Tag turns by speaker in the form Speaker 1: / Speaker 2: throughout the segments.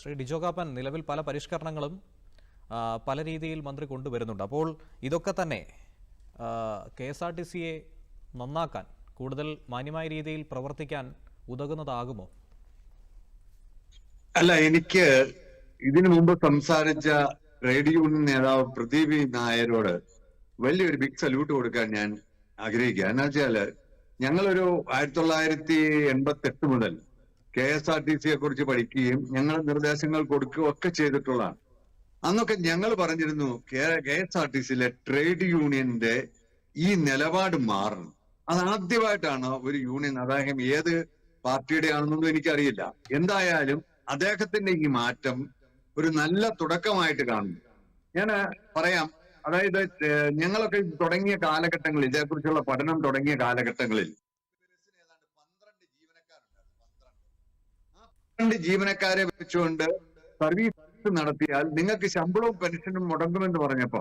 Speaker 1: ശ്രീ ഡിജോ കാപ്പൻ നിലവിൽ പല പരിഷ്കരണങ്ങളും പല രീതിയിൽ മന്ത്രി കൊണ്ടുവരുന്നുണ്ട്. അപ്പോൾ ഇതൊക്കെ തന്നെ കെ എസ് ആർ ടി സിയെ നന്നാക്കാൻ കൂടുതൽ മാന്യമായ രീതിയിൽ പ്രവർത്തിക്കാൻ ഉതകുന്നതാകുമോ?
Speaker 2: അല്ല എനിക്ക് ഇതിനു മുമ്പ് സംസാരിച്ച ട്രേഡ് യൂണിയൻ നേതാവ് പ്രദീപ് നായരോട് വലിയൊരു ബിഗ് സല്യൂട്ട് കൊടുക്കാൻ ഞാൻ ആഗ്രഹിക്കുക എന്നാ വെച്ചാൽ ഞങ്ങളൊരു ആയിരത്തി തൊള്ളായിരത്തി എൺപത്തി എട്ട് മുതൽ കെ എസ് ആർ ടി സിയെ കുറിച്ച് പഠിക്കുകയും ഞങ്ങൾ നിർദ്ദേശങ്ങൾ കൊടുക്കുകയും ഒക്കെ ചെയ്തിട്ടുള്ളതാണ്. അന്നൊക്കെ ഞങ്ങൾ പറഞ്ഞിരുന്നു കെ എസ് ആർ ടി സിയിലെ ട്രേഡ് യൂണിയന്റെ ഈ നിലപാട് മാറണം. അത് ആദ്യമായിട്ടാണ് ഒരു യൂണിയൻ അദ്ദേഹം ഏത് പാർട്ടിയുടെ ആണെന്നൊന്നും എനിക്കറിയില്ല. എന്തായാലും അദ്ദേഹത്തിന്റെ ഈ മാറ്റം ഒരു നല്ല തുടക്കമായിട്ട് കാണുന്നു. ഞാൻ പറയാം. അതായത് ഞങ്ങളൊക്കെ തുടങ്ങിയ കാലഘട്ടങ്ങളിൽ ഇതേക്കുറിച്ചുള്ള പഠനം തുടങ്ങിയ കാലഘട്ടങ്ങളിൽ പന്ത്രണ്ട് ജീവനക്കാരെ വെച്ചുകൊണ്ട് സർവീസ് നടത്തിയാൽ നിങ്ങൾക്ക് ശമ്പളവും പെൻഷനും മുടങ്ങുമെന്ന് പറഞ്ഞപ്പോ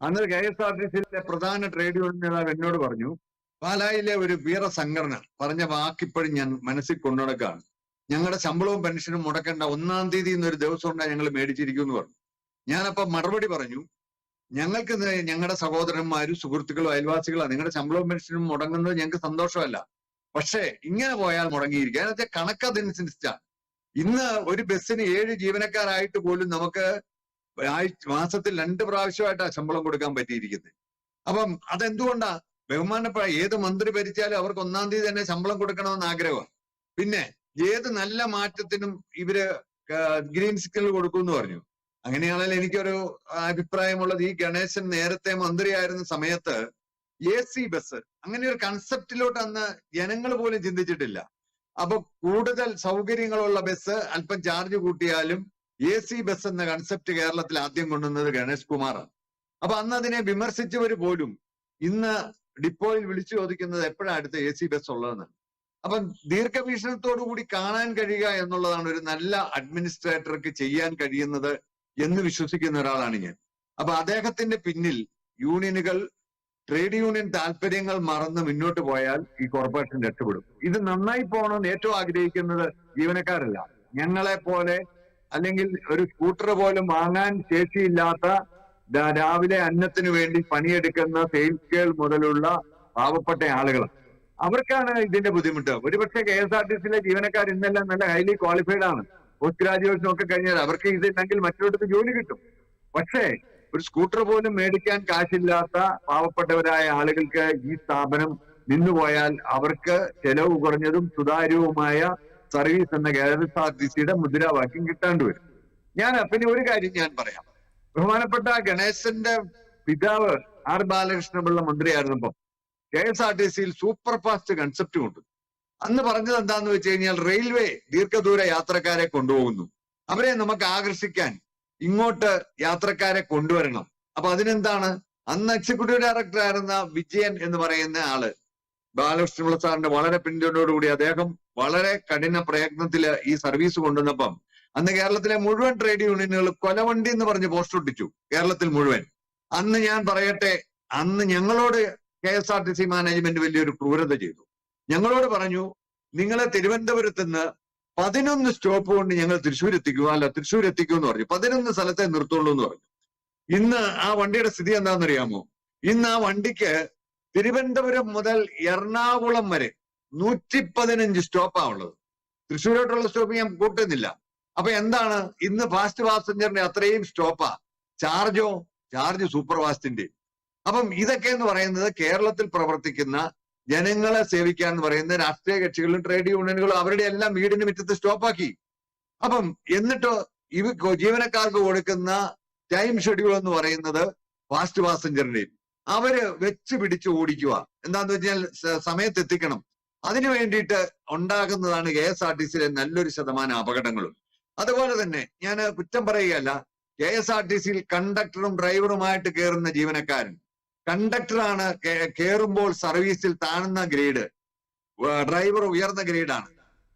Speaker 2: അന്ന് കെ എസ് ആർ ടി സിയിലെ പ്രധാന ട്രേഡ് യൂണിയൻ നേതാവ് എന്നോട് പറഞ്ഞു പാലായിലെ ഒരു വീര സംഘടന പറഞ്ഞ വാക്കിപ്പോഴും ഞാൻ മനസ്സിൽ കൊണ്ടുനടക്കാണ് ഞങ്ങളുടെ ശമ്പളവും പെൻഷനും മുടക്കേണ്ട ഒന്നാം തീയതി എന്നൊരു ദിവസം ഉണ്ടായി ഞങ്ങൾ മേടിച്ചിരിക്കും എന്ന് പറഞ്ഞു. ഞാനപ്പോ മറുപടി പറഞ്ഞു ഞങ്ങൾക്ക് ഞങ്ങളുടെ സഹോദരന്മാരും സുഹൃത്തുക്കളും അയൽവാസികളാണ്. നിങ്ങളുടെ ശമ്പളവും പെൻഷനും മുടങ്ങുന്നത് ഞങ്ങൾക്ക് സന്തോഷമല്ല. പക്ഷേ ഇങ്ങനെ പോയാൽ മുടങ്ങിയിരിക്കുക അതിനകത്തെ കണക്ക് അതനുസരിച്ചാണ് ഇന്ന് ഒരു ബസ്സിന് ഏഴ് ജീവനക്കാരായിട്ട് പോലും നമുക്ക് മാസത്തിൽ രണ്ട് പ്രാവശ്യമായിട്ടാണ് ശമ്പളം കൊടുക്കാൻ പറ്റിയിരിക്കുന്നത്. അപ്പം അതെന്തുകൊണ്ടാ? ബഹുമാനപ്പെട്ട ഏത് മന്ത്രി ഭരിച്ചാലും അവർക്ക് ഒന്നാം തീയതി തന്നെ ശമ്പളം കൊടുക്കണമെന്ന് ആഗ്രഹമാണ് പിന്നെ ഏത് നല്ല മാറ്റത്തിനും ഇവർ ഗ്രീൻ സിഗ്നൽ കൊടുക്കുമെന്ന് പറഞ്ഞു. അങ്ങനെയാണെങ്കിൽ എനിക്കൊരു അഭിപ്രായമുള്ളത് ഈ ഗണേശൻ നേരത്തെ മന്ത്രിയായിരുന്ന സമയത്ത് എ സി ബസ് അങ്ങനെ ഒരു കൺസെപ്റ്റിലോട്ട് അന്ന് ജനങ്ങൾ പോലും ചിന്തിച്ചിട്ടില്ല. അപ്പൊ കൂടുതൽ സൗകര്യങ്ങളുള്ള ബസ് അല്പം ചാർജ് കൂട്ടിയാലും എ സി ബസ് എന്ന കൺസെപ്റ്റ് കേരളത്തിൽ ആദ്യം കൊണ്ടുവന്നത് ഗണേഷ് കുമാറാണ്. അപ്പൊ അന്ന് അതിനെ വിമർശിച്ചവർ പോലും ഇന്ന് ഡിപ്പോയിൽ വിളിച്ചു ചോദിക്കുന്നത് എപ്പോഴാണ് അടുത്ത എ സി ബസ് ഉള്ളതെന്ന്. അപ്പം ദീർഘവീക്ഷണത്തോടു കൂടി കാണാൻ കഴിയുക എന്നുള്ളതാണ് ഒരു നല്ല അഡ്മിനിസ്ട്രേറ്റർക്ക് ചെയ്യാൻ കഴിയുന്നത് എന്ന് വിശ്വസിക്കുന്ന ഒരാളാണ് ഞാൻ. അപ്പൊ അദ്ദേഹത്തിന്റെ പിന്നിൽ യൂണിയനുകൾ ട്രേഡ് യൂണിയൻ താല്പര്യങ്ങൾ മറന്ന് മുന്നോട്ട് പോയാൽ ഈ കോർപ്പറേഷൻ രക്ഷപ്പെടും. ഇത് നന്നായി പോകണമെന്ന് ഏറ്റവും ആഗ്രഹിക്കുന്നത് ജീവനക്കാരല്ല. ഞങ്ങളെ പോലെ അല്ലെങ്കിൽ ഒരു സ്കൂട്ടർ പോലും വാങ്ങാൻ ശേഷിയില്ലാത്ത രാവിലെ അന്നത്തിനു വേണ്ടി പണിയെടുക്കുന്ന സെയിൽസ് ഗേൾ മുതലുള്ള പാവപ്പെട്ട ആളുകൾ. അവർക്കാണ് ഇതിന്റെ ബുദ്ധിമുട്ട്. ഒരുപക്ഷെ കെ എസ് ആർ ടി സിയിലെ ജീവനക്കാർ ഇന്നെല്ലാം നല്ല ഹൈലി ക്വാളിഫൈഡ് ആണ്. പോസ്റ്റ് ഗ്രാജുവേഷൻ ഒക്കെ കഴിഞ്ഞാൽ അവർക്ക് ഇതില്ലെങ്കിൽ മറ്റൊരിടത്ത് ജോലി കിട്ടും. പക്ഷേ ഒരു സ്കൂട്ടർ പോലും മേടിക്കാൻ കാശില്ലാത്ത പാവപ്പെട്ടവരായ ആളുകൾക്ക് ഈ സ്ഥാപനം നിന്നുപോയാൽ അവർക്ക് ചെലവ് കുറഞ്ഞതും സുതാര്യവുമായ സർവീസ് എന്ന കെ എസ് ആർ ടി സിയുടെ മുദ്രാവാക്യം കിട്ടാണ്ട് വരും. ഞാൻ പിന്നെ ഒരു കാര്യം ഞാൻ പറയാം. ബഹുമാനപ്പെട്ട ഗണേശന്റെ പിതാവ് ആർ ബാലകൃഷ്ണപിള്ള മന്ത്രിയായിരുന്നപ്പം കെ എസ് ആർ ടി സിയിൽ സൂപ്പർ ഫാസ്റ്റ് കൺസെപ്റ്റ് കൊണ്ട്. അന്ന് പറഞ്ഞത് എന്താന്ന് വെച്ച് കഴിഞ്ഞാൽ റെയിൽവേ ദീർഘദൂര യാത്രക്കാരെ കൊണ്ടുപോകുന്നു. അവരെ നമുക്ക് ആകർഷിക്കാൻ ഇങ്ങോട്ട് യാത്രക്കാരെ കൊണ്ടുവരണം. അപ്പൊ അതിനെന്താണ്? അന്ന് എക്സിക്യൂട്ടീവ് ഡയറക്ടർ ആയിരുന്ന വിജയൻ എന്ന് പറയുന്ന ആൾ. ബാലകൃഷ്ണപിള്ള സാറിന്റെ വളരെ പിന്തുണയോടുകൂടി അദ്ദേഹം വളരെ കഠിന പ്രയത്നത്തിൽ ഈ സർവീസ് കൊണ്ടുവന്നപ്പം അന്ന് കേരളത്തിലെ മുഴുവൻ ട്രേഡ് യൂണിയനുകൾ കൊലവണ്ടി എന്ന് പറഞ്ഞ് പോസ്റ്റ് ഒട്ടിച്ചു. കേരളത്തിൽ മുഴുവൻ. അന്ന് ഞാൻ പറയട്ടെ അന്ന് ഞങ്ങളോട് K S R T C management വലിയൊരു ക്രൂരത ചെയ്തു. ഞങ്ങളോട് പറഞ്ഞു നിങ്ങളെ തിരുവനന്തപുരത്ത് നിന്ന് പതിനൊന്ന് സ്റ്റോപ്പ് കൊണ്ട് ഞങ്ങൾ തൃശ്ശൂർ എത്തിക്കുക അല്ല തൃശ്ശൂർ എത്തിക്കൂ എന്ന് പറഞ്ഞു. പതിനൊന്ന് സ്ഥലത്തെ നിർത്തുള്ളൂ എന്ന് പറഞ്ഞു. ഇന്ന് ആ വണ്ടിയുടെ സ്ഥിതി എന്താണെന്നറിയാമോ? ഇന്ന് ആ വണ്ടിക്ക് തിരുവനന്തപുരം മുതൽ എറണാകുളം വരെ നൂറ്റി പതിനഞ്ച് സ്റ്റോപ്പാ ഉള്ളത്. തൃശ്ശൂരോട്ടുള്ള സ്റ്റോപ്പ് ഞാൻ കൂട്ടുന്നില്ല. അപ്പൊ എന്താണ്? ഇന്ന് ഫാസ്റ്റ് പാസഞ്ചറിന്റെ അത്രയും സ്റ്റോപ്പാ. ചാർജോ? ചാർജ് സൂപ്പർ ഫാസ്റ്റിന്റെ അപ്പം ഇതൊക്കെ എന്ന് പറയുന്നത് കേരളത്തിൽ പ്രവർത്തിക്കുന്ന ജനങ്ങളെ സേവിക്കുക എന്ന് പറയുന്ന രാഷ്ട്രീയ കക്ഷികളും ട്രേഡ് യൂണിയനുകളും അവരുടെ എല്ലാം വീടിന് മുറ്റത്ത് സ്റ്റോപ്പാക്കി അപ്പം എന്നിട്ടോ ഇവ ജീവനക്കാർക്ക് കൊടുക്കുന്ന ടൈം ഷെഡ്യൂൾ എന്ന് പറയുന്നത് ഫാസ്റ്റ് പാസഞ്ചറിന്റെയും അവർ വെച്ച് പിടിച്ച് ഓടിക്കുക. എന്താന്ന് വെച്ചാൽ സമയത്ത് എത്തിക്കണം. അതിനു വേണ്ടിയിട്ട് ഉണ്ടാകുന്നതാണ് കെ എസ് ആർ ടി സിയിലെ നല്ലൊരു ശതമാനം അപകടങ്ങളും. അതുപോലെ തന്നെ ഞാൻ കുറ്റം പറയുകയല്ല കെ എസ് ആർ ടി സിയിൽ കണ്ടക്ടറും ഡ്രൈവറുമായിട്ട് കയറുന്ന ജീവനക്കാരൻ. കണ്ടക്ടറാണ് കയറുമ്പോൾ സർവീസിൽ താഴ്ന്ന ഗ്രേഡ്. ഡ്രൈവർ ഉയർന്ന ഗ്രേഡാണ്.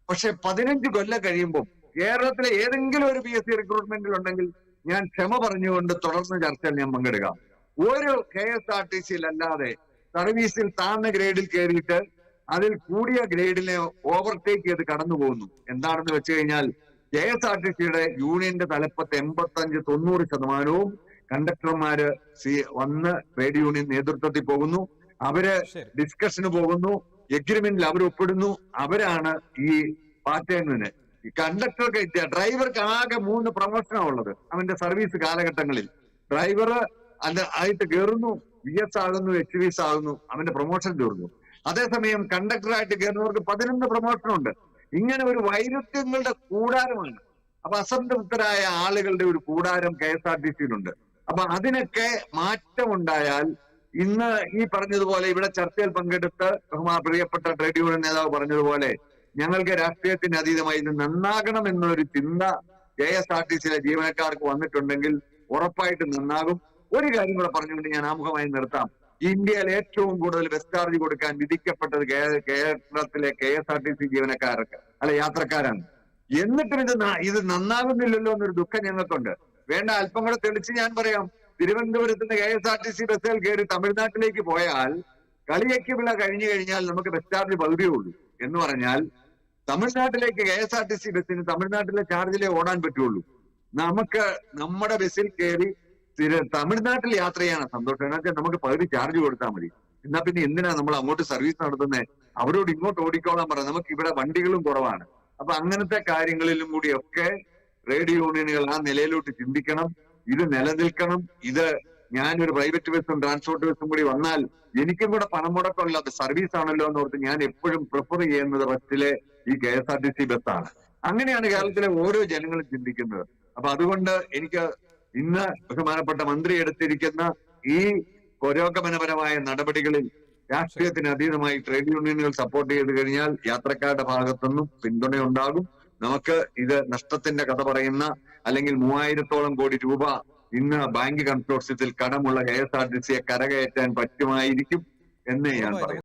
Speaker 2: പക്ഷെ പതിനഞ്ച് കൊല്ലം കഴിയുമ്പോൾ കേരളത്തിലെ ഏതെങ്കിലും ഒരു പി എസ് സി റിക്രൂട്ട്മെന്റിൽ ഉണ്ടെങ്കിൽ ഞാൻ ക്ഷമ പറഞ്ഞുകൊണ്ട് തുടർന്ന് ചർച്ചയിൽ ഞാൻ പങ്കെടുക്കാം. ഒരു കെ എസ് ആർ ടി സിയിൽ അല്ലാതെ സർവീസിൽ താഴ്ന്ന ഗ്രേഡിൽ കയറിയിട്ട് അതിൽ കൂടിയ ഗ്രേഡിനെ ഓവർടേക്ക് ചെയ്ത് കടന്നു പോകുന്നു. എന്താണെന്ന് വെച്ച് കഴിഞ്ഞാൽ കെ എസ് ആർ ടി സിയുടെ യൂണിയന്റെ തലപ്പത്ത് എൺപത്തി അഞ്ച് തൊണ്ണൂറ് ശതമാനവും കണ്ടക്ടർമാര് സി വന്ന് ട്രേഡ് യൂണിയൻ നേതൃത്വത്തിൽ പോകുന്നു.
Speaker 1: അവർ
Speaker 2: ഡിസ്കഷന് പോകുന്നു. എഗ്രിമെന്റിൽ അവർ ഒപ്പിടുന്നു. അവരാണ് ഈ പാറ്റേണിന്. ഈ കണ്ടക്ടർക്ക് ഡ്രൈവർക്ക് ആകെ മൂന്ന് പ്രമോഷനാണ് ഉള്ളത്. അവന്റെ സർവീസ് കാലഘട്ടങ്ങളിൽ. ഡ്രൈവർ അല്ല ആയിട്ട് കയറുന്നു വി എസ് ആകുന്നു എച്ച് വി എസ് ആകുന്നു. അവന്റെ പ്രൊമോഷൻ തീർന്നു. അതേസമയം കണ്ടക്ടറായിട്ട് കയറുന്നവർക്ക് പതിനൊന്ന് പ്രൊമോഷൻ ഉണ്ട് ഇങ്ങനെ ഒരു വൈരുദ്ധ്യങ്ങളുടെ കൂടാരമാണ്. അപ്പൊ അസംതൃപ്തരായ ആളുകളുടെ ഒരു കൂടാരം കെ എസ് ആർ ടി സിയിലുണ്ട്. അപ്പൊ അതിനൊക്കെ മാറ്റമുണ്ടായാൽ ഇന്ന് ഈ പറഞ്ഞതുപോലെ ഇവിടെ ചർച്ചയിൽ പങ്കെടുത്ത് ബഹുമാ പ്രിയപ്പെട്ട ട്രേഡ് യൂണിയൻ നേതാവ് പറഞ്ഞതുപോലെ ഞങ്ങൾക്ക് രാഷ്ട്രീയത്തിന് അതീതമായി ഇത് നന്നാകണം എന്നൊരു ചിന്ത കെ എസ് ആർ ടി സിയിലെ ജീവനക്കാർക്ക് വന്നിട്ടുണ്ടെങ്കിൽ ഉറപ്പായിട്ട് നന്നാകും. ഒരു കാര്യം കൂടെ പറഞ്ഞുകൊണ്ട് ഞാൻ ആമുഖമായി നിർത്താം. ഇന്ത്യയിൽ ഏറ്റവും കൂടുതൽ ബസ് ചാർജ് കൊടുക്കാൻ വിധിക്കപ്പെട്ടത് കേരളത്തിലെ K S R T C ജീവനക്കാർക്ക് അല്ലെ യാത്രക്കാരാണ്. എന്നിട്ടും ഇത് ഇത് നന്നാകുന്നില്ലല്ലോ എന്നൊരു ദുഃഖം ഞങ്ങൾക്കുണ്ട്. വേണ്ട അല്പം കൂടെ തെളിച്ച് ഞാൻ പറയാം. തിരുവനന്തപുരത്ത് നിന്ന് K S R T C ബസ്സിൽ കയറി തമിഴ്നാട്ടിലേക്ക് പോയാൽ കളിയക്ക് വിള കഴിഞ്ഞു കഴിഞ്ഞാൽ നമുക്ക് ബസ് ചാർജ് പകുതിയേ ഉള്ളൂ എന്ന് പറഞ്ഞാൽ തമിഴ്നാട്ടിലേക്ക് K S R T C ബസ്സിന് തമിഴ്നാട്ടിലെ ചാർജിലേ ഓടാൻ പറ്റുള്ളൂ. നമുക്ക് നമ്മുടെ ബസ്സിൽ കയറി തമിഴ്നാട്ടിൽ യാത്ര ചെയ്യാണ് സന്തോഷം. എന്നാൽ നമുക്ക് പകുതി ചാർജ് കൊടുത്താൽ മതി. എന്നാ പിന്നെ എന്തിനാ നമ്മൾ അങ്ങോട്ട് സർവീസ് നടത്തുന്നത് അവരോട് ഇങ്ങോട്ട് ഓടിക്കോളാൻ പറയാം നമുക്ക് ഇവിടെ വണ്ടികളും കുറവാണ്. അപ്പൊ അങ്ങനത്തെ കാര്യങ്ങളിലും കൂടിയൊക്കെ ട്രേഡ് യൂണിയനുകൾ ആ നിലയിലോട്ട് ചിന്തിക്കണം ഇത് നിലനിൽക്കണം ഇത് ഞാനൊരു പ്രൈവറ്റ് ബസ്സും ട്രാൻസ്പോർട്ട് ബസ്സും കൂടി വന്നാൽ എനിക്കും കൂടെ പണം മുടക്കമില്ലാത്ത സർവീസ് ആണല്ലോ എന്ന് ഓർത്ത് ഞാൻ എപ്പോഴും പ്രിഫർ ചെയ്യുന്നത് ബസ്സിലെ ഈ K S R T C ബസ്സാണ് അങ്ങനെയാണ് കേരളത്തിലെ ഓരോ ജനങ്ങളും ചിന്തിക്കുന്നത്. അപ്പൊ അതുകൊണ്ട് എനിക്ക് ഇന്ന് ബഹുമാനപ്പെട്ട മന്ത്രി എടുത്തിരിക്കുന്ന ഈ പുരോഗമനപരമായ നടപടികളിൽ രാഷ്ട്രീയത്തിന് അതീതമായി ട്രേഡ് യൂണിയനുകൾ സപ്പോർട്ട് ചെയ്ത് കഴിഞ്ഞാൽ യാത്രക്കാരുടെ ഭാഗത്തുനിന്നും പിന്തുണയുണ്ടാകും. നമുക്ക് ഇത് നഷ്ടത്തിന്റെ കഥ പറയുന്ന അല്ലെങ്കിൽ മൂവായിരത്തോളം കോടി രൂപ ഇന്ന് ബാങ്ക് കൺസോർഷ്യത്തിൽ കടമുള്ള കെ എസ് ആർ ടി സിയെ കരകയറ്റാൻ പറ്റുമായിരിക്കും എന്നേ ഞാൻ പറയും